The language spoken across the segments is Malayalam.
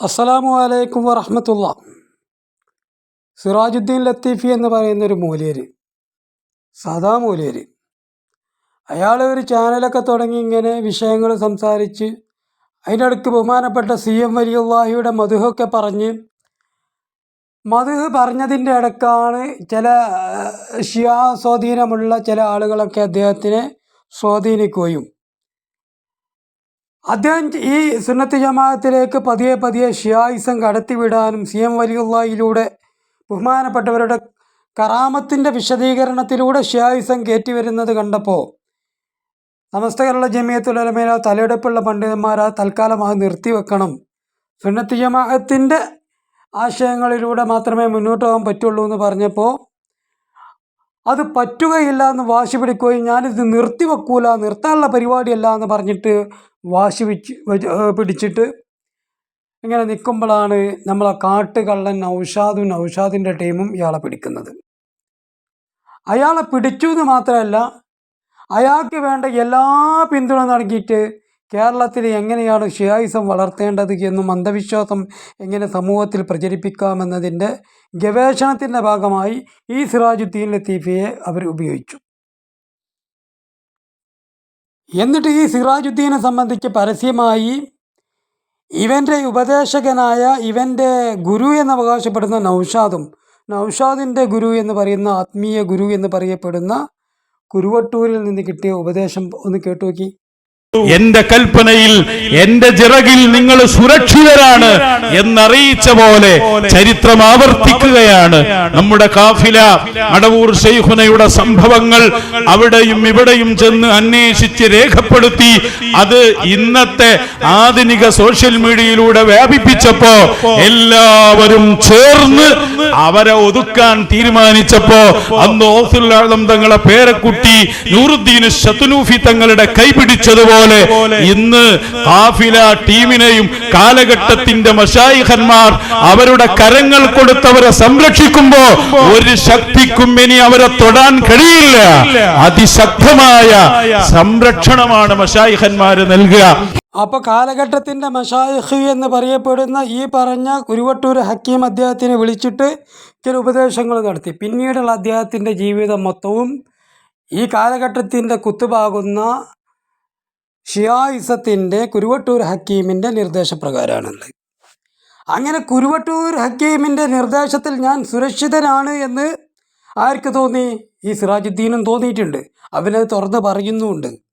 അസ്സലാമു അലൈക്കും വറഹമത്തുള്ള. സിറാജുദ്ദീൻ ലത്തീഫി എന്ന് പറയുന്ന ഒരു മൂല്യര് സാദാ മൂല്യര് അയാൾ ഒരു ചാനലൊക്കെ തുടങ്ങി ഇങ്ങനെ വിഷയങ്ങൾ സംസാരിച്ച് അതിനിടയ്ക്ക് ബഹുമാനപ്പെട്ട സി എം വലിയുള്ളാഹിയുടെ മധുഹൊക്കെ പറഞ്ഞ് മധുഹ് പറഞ്ഞതിന്റെ ഇടക്കാണ് ചില ഷിയാ സ്വാധീനമുള്ള ചില ആളുകളൊക്കെ അദ്ദേഹത്തിനെ സ്വാധീനിക്കുകയും അദ്ദേഹം ഈ സുന്നത്ത് ജമാഅത്തിലേക്ക് പതിയെ പതിയെ ഷിയായിസം കടത്തിവിടാനും സി എം വലിയുള്ളയിലൂടെ ബഹുമാനപ്പെട്ടവരുടെ കറാമത്തിന്റെ വിശദീകരണത്തിലൂടെ ഷിയായിസം കയറ്റി വരുന്നത് കണ്ടപ്പോൾ സമസ്ത കേരള ജമിയത്തുലമേല തലയെടുപ്പുള്ള പണ്ഡിതന്മാർ ആ തൽക്കാലം നിർത്തിവെക്കണം. സുന്നത്ത് ജമാഅത്തിന്റെ ആശയങ്ങളിലൂടെ മാത്രമേ മുന്നോട്ട് പോകാൻ പറ്റുള്ളൂ എന്ന് പറഞ്ഞപ്പോൾ അത് പറ്റുകയില്ല എന്ന് വാശി പിടിക്കുകയും ഞാനിത് നിർത്തിവെക്കൂല നിർത്താനുള്ള പരിപാടിയല്ല എന്ന് പറഞ്ഞിട്ട് വാശി വെച്ച് പിടിച്ചിട്ട് ഇങ്ങനെ നിൽക്കുമ്പോഴാണ് നമ്മളെ കാട്ടുകള്ളൻ നൗഷാദും നൗഷാദിന്റെ ടീമും ഇയാളെ പിടിക്കുന്നത്. അയാളെ പിടിച്ചു എന്ന് മാത്രമല്ല അയാൾക്ക് വേണ്ട എല്ലാ പിന്തുണ നൽകിയിട്ട് കേരളത്തിൽ എങ്ങനെയാണ് ഷിയായിസം വളർത്തേണ്ടത് എന്നും അന്ധവിശ്വാസം എങ്ങനെ സമൂഹത്തിൽ പ്രചരിപ്പിക്കാമെന്നതിന്റെ ഗവേഷണത്തിന്റെ ഭാഗമായി ഈ സിറാജുദ്ദീൻ ലത്തീഫിയെ അവർ ഉപയോഗിച്ചു. എന്നിട്ട് ഈ സിറാജുദ്ദീനെ സംബന്ധിച്ച് പരസ്യമായി ഇവന്റെ ഉപദേശകനായ ഇവന്റെ ഗുരു എന്ന് അവകാശപ്പെടുന്ന നൗഷാദും നൗഷാദിന്റെ ഗുരു എന്ന് പറയുന്ന ആത്മീയ ഗുരു എന്ന് പറയപ്പെടുന്ന കുരുവട്ടൂരിൽ നിന്ന് കിട്ടിയ ഉപദേശം ഒന്ന് കേട്ടു നോക്കി. എന്റെ കൽപ്പനയിൽ എന്റെ ചിറകിൽ നിങ്ങൾ സുരക്ഷിതരാണ് എന്നറിയിച്ച പോലെ ചരിത്രം ആവർത്തിക്കുകയാണ്. നമ്മുടെ കാഫില അടവൂർ ഷെയ്ഹുനയുടെ സംഭവങ്ങൾ അവിടെയും ഇവിടെയും ചെന്ന് അന്വേഷിച്ച് രേഖപ്പെടുത്തി അത് ഇന്നത്തെ ആധുനിക സോഷ്യൽ മീഡിയയിലൂടെ വ്യാപിപ്പിച്ചപ്പോ എല്ലാവരും ചേർന്ന് അവരെ ഒതുക്കാൻ തീരുമാനിച്ചപ്പോ അന്ന് ഓസുല്ലാളം തങ്ങളെ പേരക്കുട്ടി നൂറുദ്ദീൻ ഷത്തുനൂഫി തങ്ങളുടെ കൈപിടിച്ചതുപോലെ ഇന്ന് കാഫില ടീമിനെയും കാലഘട്ടത്തിന്റെ മഷായിഖന്മാർ അവരുടെ കരങ്ങൾ കൊടുത്തവരെ സംരക്ഷിക്കുമ്പോ ഒരു ശക്തിക്കും ഇനി അവരെ തൊടാൻ കഴിയില്ല. അതിശക്തമായ സംരക്ഷണമാണ് മഷായിഖന്മാര് നൽകുക. അപ്പോൾ കാലഘട്ടത്തിന്റെ മഷായിഖ് എന്ന് പറയപ്പെടുന്ന ഈ പറഞ്ഞ കുരുവട്ടൂർ ഹക്കീം അദ്ദേഹത്തിനെ വിളിച്ചിട്ട് ചില ഉപദേശങ്ങൾ നടത്തി. പിന്നീടുള്ള അദ്ദേഹത്തിന്റെ ജീവിതം മൊത്തവും ഈ കാലഘട്ടത്തിന്റെ കുത്തുപാകുന്ന ഷിയായിസത്തിന്റെ കുരുവട്ടൂർ ഹക്കീമിന്റെ നിർദ്ദേശപ്രകാരമാണുള്ളത്. അങ്ങനെ കുരുവട്ടൂർ ഹക്കീമിന്റെ നിർദ്ദേശത്തിൽ ഞാൻ സുരക്ഷിതനാണ് എന്ന് ആർക്ക് തോന്നി? ഈ സിറാജുദ്ദീനും തോന്നിയിട്ടുണ്ട്. അവനത് തുറന്ന് പറയുന്നുമുണ്ട്.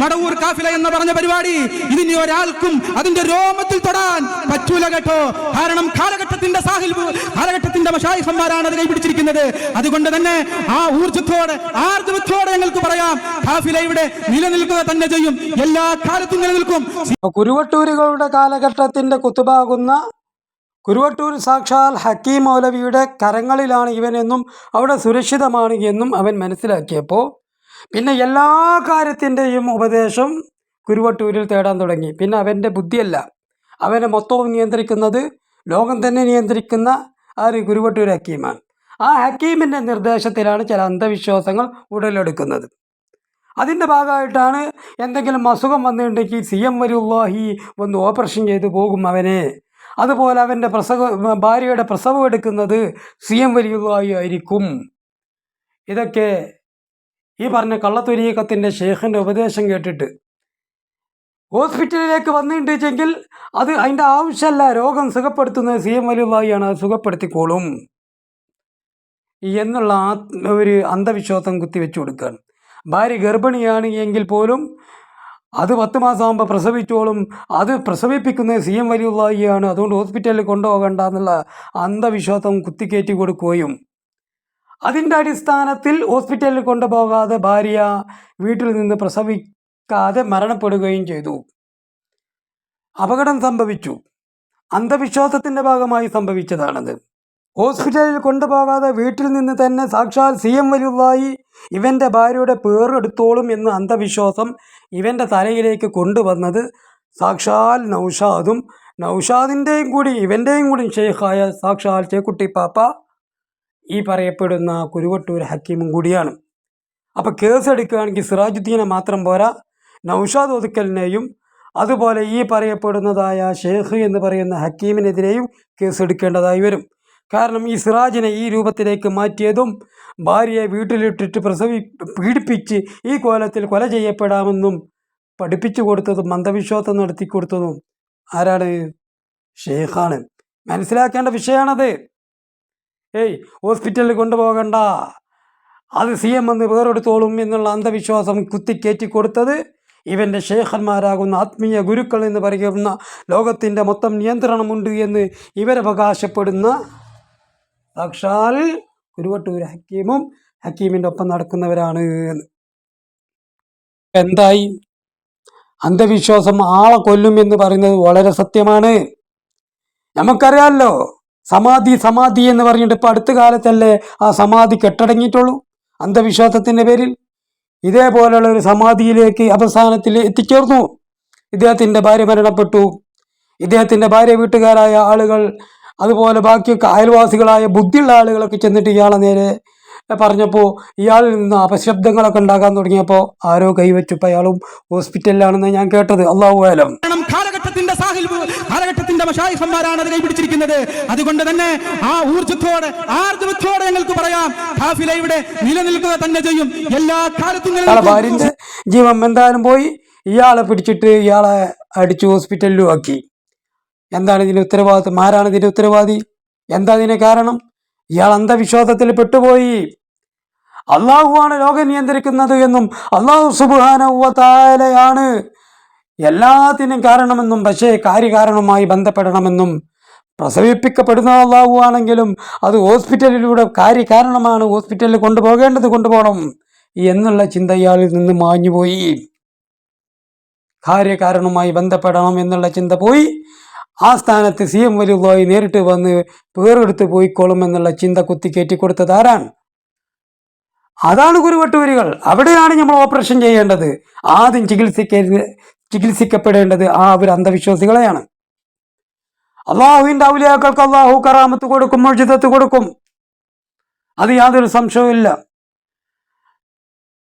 മടവൂർ കാഫില എന്ന് പറഞ്ഞ പരിപാടി. ഇതിനി ഒരാൾക്കും അതിന്റെ രോമത്തിൽ തൊടാൻ പറ്റൂല കേട്ടോ. കാരണം കാലഘട്ടത്തിന്റെ സാഹിൽ കാലഘട്ടത്തിന്റെ മഷായിഫന്മാരാണ് അത് കൈപിടിച്ചിരിക്കുന്നത്. അതുകൊണ്ട് തന്നെ ആ ഊർജത്തോടെ ആർജവത്തോടെ ഞങ്ങൾക്ക് പറയാം കാഫില ഇവിടെ നിലനിൽക്കുക തന്നെ ചെയ്യും. എല്ലാ കാലത്തും നിലനിൽക്കും. കുരുവട്ടൂരുകളുടെ കാലഘട്ടത്തിന്റെ കുത്തുപാകുന്ന കുരുവട്ടൂർ സാക്ഷാൽ ഹക്കീം മൗലവിയുടെ കരങ്ങളിലാണ് ഇവനെന്നും അവിടെ സുരക്ഷിതമാണ് എന്നും അവൻ മനസ്സിലാക്കിയപ്പോൾ പിന്നെ എല്ലാ കാര്യത്തിന്റെയും ഉപദേശം കുരുവട്ടൂരിൽ തേടാൻ തുടങ്ങി. പിന്നെ അവന്റെ ബുദ്ധിയല്ല. അവനെ മൊത്തവും നിയന്ത്രിക്കുന്നത് ലോകം തന്നെ നിയന്ത്രിക്കുന്ന ആര് കുരുവട്ടൂർ ഹക്കീമാണ്. ആ ഹക്കീമിന്റെ നിർദ്ദേശത്തിലാണ് ചില അന്ധവിശ്വാസങ്ങൾ ഉടലെടുക്കുന്നത്. അതിന്റെ ഭാഗമായിട്ടാണ് എന്തെങ്കിലും അസുഖം വന്നിട്ടുണ്ടെങ്കിൽ സി എം വരുള്ളാഹി ഒന്ന് ഓപ്പറേഷൻ ചെയ്തു പോകും അവനെ. അതുപോലെ അവന്റെ പ്രസവ ഭാര്യയുടെ പ്രസവം എടുക്കുന്നത് സി എം വലിയുള്ളാഹി ആയിരിക്കും. ഇതൊക്കെ ഈ പറഞ്ഞ കള്ളത്തൊരീക്കത്തിന്റെ ഷേഖിന്റെ ഉപദേശം കേട്ടിട്ട്. ഹോസ്പിറ്റലിലേക്ക് വന്നിട്ടുണ്ടെങ്കിൽ അത് അതിന്റെ ആവശ്യമല്ല രോഗം സുഖപ്പെടുത്തുന്നത് സി എം വലിയുള്ളാഹിയാണ് അത് സുഖപ്പെടുത്തിക്കോളും. എന്നുള്ള ആ ഒരു അന്ധവിശ്വാസം കുത്തിവെച്ചു കൊടുക്കുകയാണ്. ഭാര്യ ഗർഭിണിയാണ് എങ്കിൽ പോലും അത് പത്ത് മാസമാകുമ്പോൾ പ്രസവിച്ചോളും. അത് പ്രസവിപ്പിക്കുന്നത് സി എം വലിയുള്ളാഹിയാണ് അതുകൊണ്ട് ഹോസ്പിറ്റലിൽ കൊണ്ടുപോകണ്ട എന്നുള്ള അന്ധവിശ്വാസം കുത്തിക്കയറ്റി കൊടുക്കുകയും അതിന്റെ അടിസ്ഥാനത്തിൽ ഹോസ്പിറ്റലിൽ കൊണ്ടുപോകാതെ ഭാര്യ വീട്ടിൽ നിന്ന് പ്രസവിക്കാതെ മരണപ്പെടുകയും ചെയ്തു. അപകടം സംഭവിച്ചു. അന്ധവിശ്വാസത്തിന്റെ ഭാഗമായി സംഭവിച്ചതാണത്. ഹോസ്പിറ്റലിൽ കൊണ്ടുപോകാതെ വീട്ടിൽ നിന്ന് തന്നെ സാക്ഷാൽ സി എം വലുതായി ഇവന്റെ ഭാര്യയുടെ പേറെടുത്തോളും എന്ന് അന്ധവിശ്വാസം ഇവന്റെ തലയിലേക്ക് കൊണ്ടുവന്നത് സാക്ഷാൽ നൗഷാദും നൗഷാദിന്റെയും കൂടി ഇവന്റെയും കൂടി ഷെയ്ഖായ സാക്ഷാൽ ചേക്കുട്ടി പാപ്പ ഈ പറയപ്പെടുന്ന കുരുവട്ടൂർ ഹക്കീമും കൂടിയാണ്. അപ്പോൾ കേസ് എടുക്കുകയാണെങ്കിൽ സിറാജുദ്ദീനെ മാത്രം പോരാ നൗഷാദ് ഒതുക്കലിനെയും അതുപോലെ ഈ പറയപ്പെടുന്നതായ ഷേഖ് എന്ന് പറയുന്ന ഹക്കീമിനെതിരെയും കേസെടുക്കേണ്ടതായി വരും. കാരണം ഈ സിറാജിനെ ഈ രൂപത്തിലേക്ക് മാറ്റിയതും ഭാര്യയെ വീട്ടിലിട്ടിട്ട് പ്രസവി പീഡിപ്പിച്ച് ഈ കോലത്തിൽ കൊല ചെയ്യപ്പെടാമെന്നും പഠിപ്പിച്ചു കൊടുത്തതും അന്ധവിശ്വാസം നടത്തി കൊടുത്തതും ആരാണ്? ഷേഖാണ്. മനസ്സിലാക്കേണ്ട വിഷയമാണത് ഏയ് ഹോസ്പിറ്റലിൽ കൊണ്ടുപോകണ്ട. അത് സി എം എന്ന് വേറെടുത്തോളും എന്നുള്ള അന്ധവിശ്വാസം കുത്തിക്കയറ്റി കൊടുത്തത് ഇവന്റെ ഷേഖന്മാരാകുന്ന ആത്മീയ ഗുരുക്കൾ എന്ന് പറയുന്ന ലോകത്തിന്റെ മൊത്തം നിയന്ത്രണമുണ്ട് എന്ന് ഇവരവകാശപ്പെടുന്ന സാക്ഷാൽ കുരുവട്ടൂർ ഹക്കീമും ഹക്കീമിന്റെ ഒപ്പം നടക്കുന്നവരാണ് എന്ന്. എന്തായി? അന്ധവിശ്വാസം ആളെ കൊല്ലും എന്ന് പറയുന്നത് വളരെ സത്യമാണ്. നമുക്കറിയാമല്ലോ സമാധി സമാധി എന്ന് പറഞ്ഞിട്ട് ഇപ്പം അടുത്ത കാലത്തല്ലേ ആ സമാധി കെട്ടടങ്ങിയിട്ടുള്ളൂ അന്ധവിശ്വാസത്തിന്റെ പേരിൽ. ഇതേപോലെയുള്ള ഒരു സമാധിയിലേക്ക് അവസാനത്തിൽ എത്തിച്ചേർന്നു. ഇദ്ദേഹത്തിന്റെ ഭാര്യ മരണപ്പെട്ടു. ഇദ്ദേഹത്തിന്റെ ഭാര്യ വീട്ടുകാരായ ആളുകൾ അതുപോലെ ബാക്കിയൊക്കെ അയൽവാസികളായ ബുദ്ധിയുള്ള ആളുകളൊക്കെ ചെന്നിട്ട് ഇയാളെ നേരെ പറഞ്ഞപ്പോൾ ഇയാളിൽ നിന്ന് അപശബ്ദങ്ങളൊക്കെ ഉണ്ടാകാൻ തുടങ്ങിയപ്പോൾ ആരോ കൈവച്ചപ്പോൾ അയാളും ഹോസ്പിറ്റലിലാണെന്ന് ഞാൻ കേട്ടത്. അള്ളാഹു ആലം കാലഘട്ടത്തിന്റെ സാഹിബ് കാലഘട്ടത്തിന്റെ മഷായിഫന്മാരാണ് അത് കൈപിടിച്ചിരിക്കുന്നത്. അതുകൊണ്ട് തന്നെ ആ ഊർജത്തോടെ ആർജവത്തോടെ ഞങ്ങൾക്ക് പറയാം കാഫില ഇവിടെ നിലനിൽക്കുക തന്നെ ചെയ്യും. എല്ലാ കാലത്തും ഭാര്യന്റെ ജീവൻ എന്തായാലും പോയി. ഇയാളെ പിടിച്ചിട്ട് ഇയാളെ അടിച്ചു ഹോസ്പിറ്റലിലും ആക്കി. എന്താണ് ഇതിന്റെ ഉത്തരവാദിത്വം ആരാണ് ഇതിന്റെ ഉത്തരവാദി? എന്താ ഇതിന് കാരണം? ഇയാൾ അന്ധവിശ്വാസത്തിൽ പെട്ടുപോയി. അള്ളാഹുവാണ് ലോകം നിയന്ത്രിക്കുന്നത് എന്നും അള്ളാഹു സുബുഹാനാണ് എല്ലാത്തിനും കാരണമെന്നും പക്ഷേ കാര്യകാരണവുമായി ബന്ധപ്പെടണമെന്നും പ്രസവിപ്പിക്കപ്പെടുന്ന അള്ളാഹു ആണെങ്കിലും അത് ഹോസ്പിറ്റലിലൂടെ കാര്യകാരണമാണ് ഹോസ്പിറ്റലിൽ കൊണ്ടുപോകേണ്ടത് കൊണ്ടുപോകണം എന്നുള്ള ചിന്ത ഇയാളിൽ നിന്ന് മാഞ്ഞുപോയി. കാര്യകാരണവുമായി ബന്ധപ്പെടണം എന്നുള്ള ചിന്ത പോയി. ആ സ്ഥാനത്ത് സി എം വലിയുള്ളായി നേരിട്ട് വന്ന് പേറെടുത്ത് പോയിക്കോളും എന്നുള്ള ചിന്ത കുത്തി കയറ്റിക്കൊടുത്തത് ആരാണ്? അതാണ് കുരുവട്ടൂരികൾ അവിടെയാണ് നമ്മൾ ഓപ്പറേഷൻ ചെയ്യേണ്ടത്. ആദ്യം ചികിത്സിക്ക ചികിത്സിക്കപ്പെടേണ്ടത് ആ ഒരു അന്ധവിശ്വാസികളെയാണ്. അള്ളാഹുവിന്റെ ഔലിയാക്കൾക്ക് അള്ളാഹു കറാമത്ത് കൊടുക്കും മോചിതത്ത് കൊടുക്കും. അത് യാതൊരു സംശയവുമില്ല.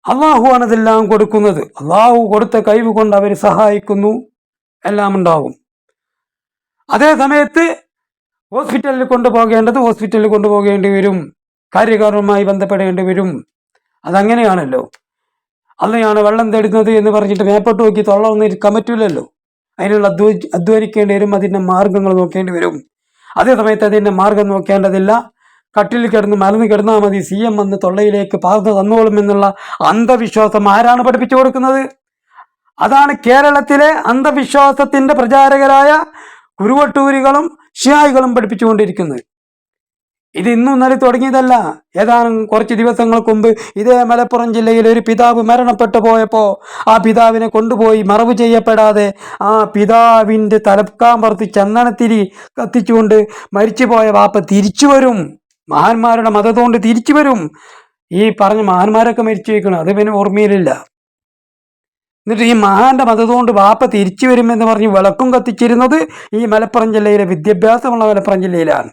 അള്ളാഹുവാണ് ഇതെല്ലാം കൊടുക്കുന്നത്. അള്ളാഹു കൊടുത്ത കഴിവ് കൊണ്ട് അവർ സഹായിക്കുന്നു. എല്ലാം ഉണ്ടാകും. അതേ സമയത്ത് ഹോസ്പിറ്റലിൽ കൊണ്ടുപോകേണ്ടത് ഹോസ്പിറ്റലിൽ കൊണ്ടുപോകേണ്ടി വരും. കാര്യകാരണവുമായി ബന്ധപ്പെടേണ്ടി വരും. അതങ്ങനെയാണല്ലോ. അല്ലയാണ് വെള്ളം തേടുന്നത് എന്ന് പറഞ്ഞിട്ട് മേപ്പോട്ട് നോക്കി തൊള്ളൊന്നും ഇരിക്കാൻ പറ്റൂലല്ലോ അതിനുള്ള അധ്വ അധ്വാനിക്കേണ്ടി വരും അതിന്റെ മാർഗങ്ങൾ നോക്കേണ്ടി വരും. അതേ സമയത്ത് അതിന്റെ മാർഗം നോക്കേണ്ടതില്ല. കട്ടിൽ കിടന്ന് മലന്ന് കിടന്നാൽ മതി. സി എം വന്ന് തൊള്ളയിലേക്ക് പാർന്ന് തന്നോളും എന്നുള്ള അന്ധവിശ്വാസം ആരാണ് പഠിപ്പിച്ചു കൊടുക്കുന്നത്? അതാണ് കേരളത്തിലെ അന്ധവിശ്വാസത്തിന്റെ പ്രചാരകരായ കുരുവട്ടൂരികളും ഷിയായികളും പഠിപ്പിച്ചുകൊണ്ടിരിക്കുന്നത്. ഇത് ഇന്നും ഇന്നലെ തുടങ്ങിയതല്ല. ഏതാനും കുറച്ച് ദിവസങ്ങൾക്ക് മുമ്പ് ഇതേ മലപ്പുറം ജില്ലയിൽ ഒരു പിതാവ് മരണപ്പെട്ടു പോയപ്പോൾ ആ പിതാവിനെ കൊണ്ടുപോയി മറവ് ചെയ്യപ്പെടാതെ ആ പിതാവിന്റെ തലക്കാമ്പുറത്ത് ചന്ദനത്തിരി കത്തിച്ചുകൊണ്ട് മരിച്ചുപോയ വാപ്പ തിരിച്ചു വരും. മഹാന്മാരുടെ മതത്തോണ്ട് തിരിച്ചു വരും. ഈ പറഞ്ഞ മഹാന്മാരൊക്കെ മരിച്ചു വയ്ക്കണം. അത് പിന്നെ ഓർമ്മയിലില്ല. എന്നിട്ട് ഈ മഹാന്റെ മതത്തോണ്ട് വാപ്പ തിരിച്ചു വരുമെന്ന് പറഞ്ഞ് വിളക്കും കത്തിച്ചിരുന്നത് ഈ മലപ്പുറം ജില്ലയിലെ വിദ്യാഭ്യാസമുള്ള മലപ്പുറം ജില്ലയിലാണ്.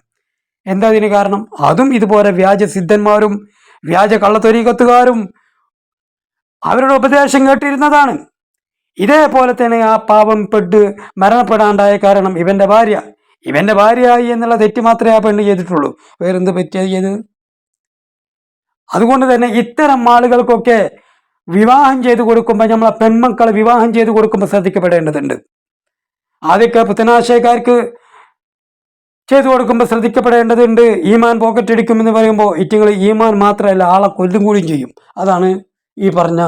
എന്താ അതിന് കാരണം? അതും ഇതുപോലെ വ്യാജ സിദ്ധന്മാരും വ്യാജ കള്ളത്തൊരീകത്തുകാരും അവരുടെ ഉപദേശം കേട്ടിരുന്നതാണ്. ഇതേപോലെ തന്നെ ആ പാവം പെട്ട് മരണപ്പെടാണ്ടായ കാരണം ഇവന്റെ ഭാര്യ. ഇവന്റെ ഭാര്യയായി എന്നുള്ള തെറ്റ് മാത്രമേ ആ പെണ്ണ് ചെയ്തിട്ടുള്ളൂ. വേറെന്ത് പറ്റിയത് അതുകൊണ്ട് തന്നെ ഇത്തരം ആളുകൾക്കൊക്കെ വിവാഹം ചെയ്തു കൊടുക്കുമ്പോൾ നമ്മളെ പെൺമക്കളെ വിവാഹം ചെയ്തു കൊടുക്കുമ്പോൾ ശ്രദ്ധിക്കപ്പെടേണ്ടതുണ്ട്. ആദ്യമൊക്കെ പുത്തനാശയക്കാർക്ക് ചെയ്തു കൊടുക്കുമ്പോൾ ശ്രദ്ധിക്കപ്പെടേണ്ടതുണ്ട്. ഈമാൻ പോക്കറ്റ് അടിക്കുമെന്ന് പറയുമ്പോൾ ഇറ്റിങ്ങൾ ഈമാൻ മാത്രമല്ല ആളെ കൊല്ലും കൂടിയും ചെയ്യും. അതാണ് ഈ പറഞ്ഞ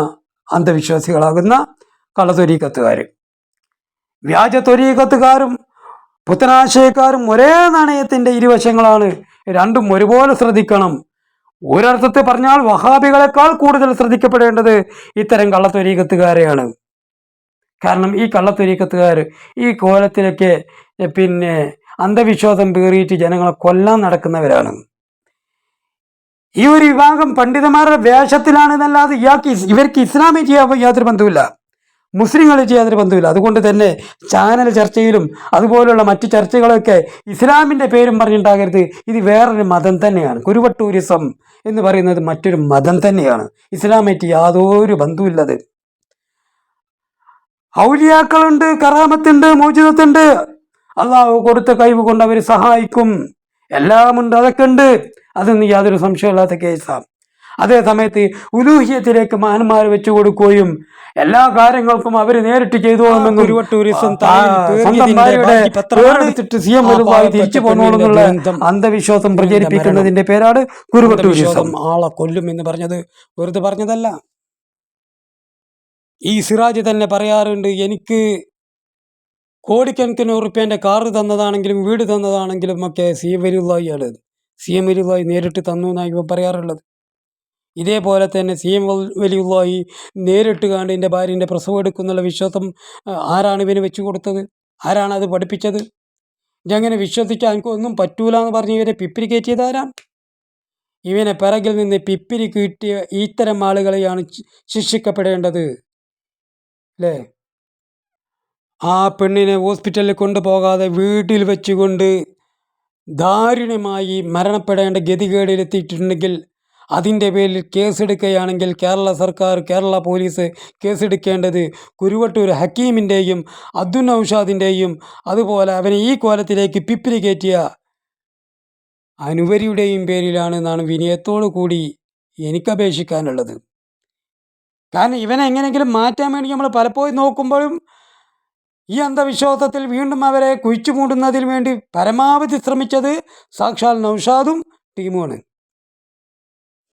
അന്ധവിശ്വാസികളാകുന്ന കള്ളത്തൊരീക്കത്തുകാർ വ്യാജ തൊരീക്കത്തുകാരും പുത്തനാശയക്കാരും ഒരേ നാണയത്തിന്റെ ഇരുവശങ്ങളാണ്. രണ്ടും ഒരുപോലെ ശ്രദ്ധിക്കണം. ഒരർത്ഥത്തിൽ പറഞ്ഞാൽ വഹാബികളെക്കാൾ കൂടുതൽ ശ്രദ്ധിക്കപ്പെടേണ്ടത് ഇത്തരം കള്ളത്തൊരീക്കത്തുകാരെയാണ്. കാരണം ഈ കള്ളത്തൊരീക്കത്തുകാർ ഈ കോലത്തിലൊക്കെ പിന്നെ അന്ധവിശ്വാസം പേറിയിട്ട് ജനങ്ങളെ കൊല്ലാൻ നടക്കുന്നവരാണ്. ഈ ഒരു വിഭാഗം പണ്ഡിതന്മാരുടെ വേഷത്തിലാണെന്നല്ലാതെ ഇയാൾക്ക് ഇവർക്ക് ഇസ്ലാമി ചെയ്യാൻ യാതൊരു ബന്ധവുമില്ല. മുസ്ലിങ്ങൾ യാതൊരു ബന്ധമില്ല. അതുകൊണ്ട് തന്നെ ചാനൽ ചർച്ചയിലും അതുപോലുള്ള മറ്റു ചർച്ചകളൊക്കെ ഇസ്ലാമിന്റെ പേരും പറഞ്ഞിട്ടുണ്ടാകരുത്. ഇത് വേറൊരു മതം തന്നെയാണ്. കുരുവട്ടൂരിസം എന്ന് പറയുന്നത് മറ്റൊരു മതം തന്നെയാണ്. ഇസ്ലാമായിട്ട് യാതൊരു ബന്ധമില്ലത് ഔലിയാക്കളുണ്ട് കറാമത്തുണ്ട് മോചിതത്തുണ്ട് അള്ളാഹു കൊടുത്ത കഴിവ് കൊണ്ട് അവർ സഹായിക്കും. എല്ലാമുണ്ട്. അതൊക്കെ ഉണ്ട്. അതൊന്നും യാതൊരു സംശയമില്ലാത്ത കേസാണ് അതേ സമയത്ത് ഉലൂഹ്യത്തിലേക്ക് മഹന്മാർ വെച്ചു കൊടുക്കുകയും എല്ലാ കാര്യങ്ങൾക്കും അവർ നേരിട്ട് ചെയ്തോളുമെന്നും ആ, സ്വന്തം ഭാര്യയുടെ പേരെടുത്തിട്ട് സി എം വലുതായി തിരിച്ചു അന്ധവിശ്വാസം പ്രചരിപ്പിക്കുന്നതിന്റെ പേരാണ് കുരുവട്ടൂരിസം. ആളെ കൊല്ലും എന്ന് പറഞ്ഞത് വെറുതെ പറഞ്ഞതല്ല. ഈ സിറാജ് തന്നെ പറയാറുണ്ട് എനിക്ക് കോടിക്കണക്കിന് ഉറുപ്പ്യന്റെ കാറ് തന്നതാണെങ്കിലും വീട് തന്നതാണെങ്കിലും ഒക്കെ സി എം വലുതായിയാണ് സി എം വലുതായി നേരിട്ട് തന്നു എന്നാണ് ഇവ പറയാറുള്ളത്. ഇതേപോലെ തന്നെ സി എം വലിയുള്ളായി നേരിട്ട് കണ്ട് എന്റെ ഭാര്യന്റെ പ്രസവം എടുക്കുന്നുള്ള വിശ്വാസം ആരാണ് ഇവന് വെച്ചു കൊടുത്തത്? ആരാണ് അത് പഠിപ്പിച്ചത്? ഇതങ്ങനെ വിശ്വസിക്കാൻ എനിക്കൊന്നും പറ്റൂല എന്ന് പറഞ്ഞ് ഇവരെ പിപ്പിരി കയറ്റിയത് ആരാണ് ഇവനെ പിറകിൽ നിന്ന് പിപ്പിരി കിട്ടിയ ഇത്തരം ആളുകളെയാണ് ശിക്ഷിക്കപ്പെടേണ്ടത്. അല്ലേ ആ പെണ്ണിനെ ഹോസ്പിറ്റലിൽ കൊണ്ടുപോകാതെ വീട്ടിൽ വെച്ചുകൊണ്ട് ദാരുണമായി മരണപ്പെടേണ്ട ഗതികേടിലെത്തിയിട്ടുണ്ടെങ്കിൽ അതിന്റെ പേരിൽ കേസെടുക്കുകയാണെങ്കിൽ കേരള സർക്കാർ കേരള പോലീസ് കേസെടുക്കേണ്ടത് കുരുവട്ടൂർ ഹക്കീമിന്റെയും അബ്ദുൽ നൌഷാദിന്റെയും അതുപോലെ അവനെ ഈ കോലത്തിലേക്ക് പിപ്പിരി കയറ്റിയ അനുവരിയുടെയും പേരിലാണ് എന്നാണ് വിനയത്തോടു കൂടി എനിക്ക് അപേക്ഷിക്കാനുള്ളത് കാരണം ഇവനെ എങ്ങനെയെങ്കിലും മാറ്റാൻ വേണ്ടി നമ്മൾ പലപ്പോഴും നോക്കുമ്പോഴും ഈ അന്ധവിശ്വാസത്തിൽ വീണ്ടും അവരെ കുഴിച്ചു മൂടുന്നതിന് വേണ്ടി പരമാവധി ശ്രമിച്ചത് സാക്ഷാൽ നൗഷാദും ടീമുമാണ്.